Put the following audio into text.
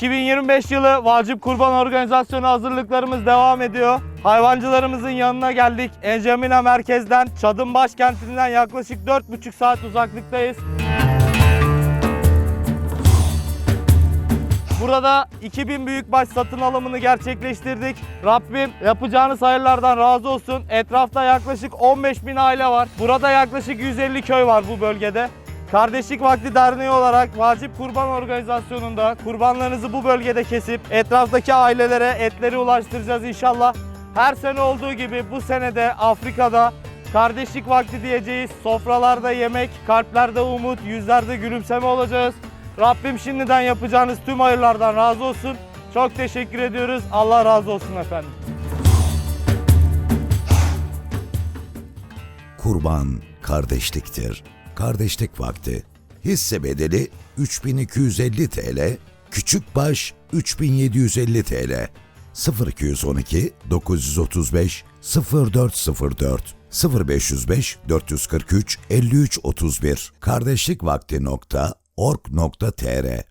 2025 yılı Vacip Kurban Organizasyonu hazırlıklarımız devam ediyor. Hayvancılarımızın yanına geldik. Enjamina merkezden, Çad'ın başkentinden yaklaşık 4,5 saat uzaklıktayız. Burada 2000 büyükbaş satın alımını gerçekleştirdik. Rabbim yapacağınız hayırlardan razı olsun. Etrafta yaklaşık 15 bin aile var. Burada yaklaşık 150 köy var bu bölgede. Kardeşlik Vakti Derneği olarak Vacip Kurban Organizasyonu'nda kurbanlarınızı bu bölgede kesip etraftaki ailelere etleri ulaştıracağız inşallah. Her sene olduğu gibi bu sene de Afrika'da kardeşlik vakti diyeceğiz. Sofralarda yemek, kalplerde umut, yüzlerde gülümseme olacağız. Rabbim şimdiden yapacağınız tüm hayırlardan razı olsun. Çok teşekkür ediyoruz. Allah razı olsun efendim. Kurban kardeşliktir. Kardeşlik vakti. Hisse bedeli 3250 TL, küçük baş 3750 TL. 0212 935 0404 0505 443 53 31 kardeşlikvakti.org.tr